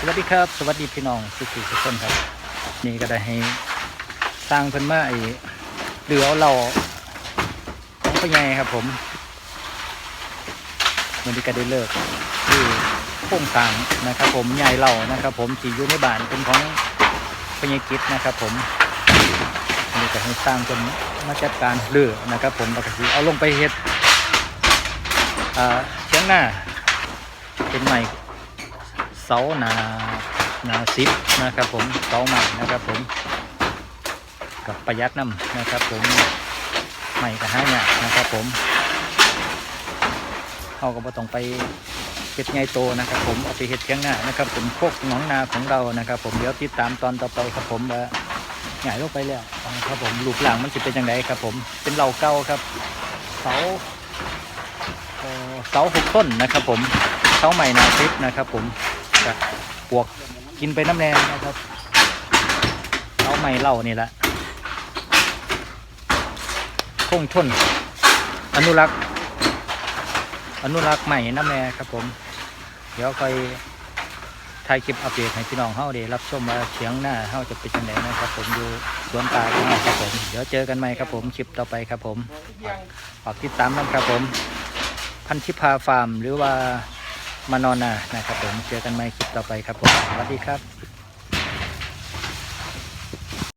สวัสดีครับ สวัสดีพี่น้องทุกทุกคนครับ นี่ก็ได้ให้สร้างเพิ่นมาไอ้เหลือเราของพ่อใหญ่ครับผมวันนี้ก็ได้เลิกที่โค้งกลางนะครับ ผมใหญ่เรานะครับ ผมที่อยู่ในบ้านเป็นของพ่อใหญ่กิจนะครับ ผมนนี้ก็ให้สร้างเพิ่นมาจัดการเลือนะครับ ผมแล้วก็สิเอาลงไปเฮ็ดอ่าเชียงหน้าเป็นใหม่ เสาหนาหนาซิปนะครับผมเสาใหม่นะครับผมกับประหยัดน้ำนะครับผมใหม่กับห้าเนี่ยานะครับผมเอาก็บ่ต้องไปเห็ดไงโตนะครับผมเอาไปเห็ดเชียงหน้านะครับผมโคกหนองนาของเรานะครับ ผมเดี๋ยวติดตามตอนต่อไปครับผมว่าใหญ่ลงไปแล้วครับผมรูปร่างมันจะเป็นยังไงครับผมเป็นเหล่าเก่าครับเสาเสาหกต้นนะครับผมเสาใหม่นาซิปนะครับผม จะปวกกินไปน้ำแนงนะครับเอาไม่เล่านี่แหละคงชน อนุรักษ์ อนุรักษ์ใหม่น้ำแน่ครับผม เดี๋ยวคอยถ่ายคลิปอัปเดตให้พี่น้องเฮาได้รับชมว่าเสียงหน้าเฮาจะเป็นยังไงนะครับ ผมอยู่สวนตาของเราครับผม เดี๋ยวเจอกันใหม่ครับผมคลิปต่อไปครับผมฝากติดตามนะครับผม พันธิพาฟาร์มหรือว่า มานอนนานะครับผมเจอกันใหม่คลิปต่อไปครับผมสวัสดีครับ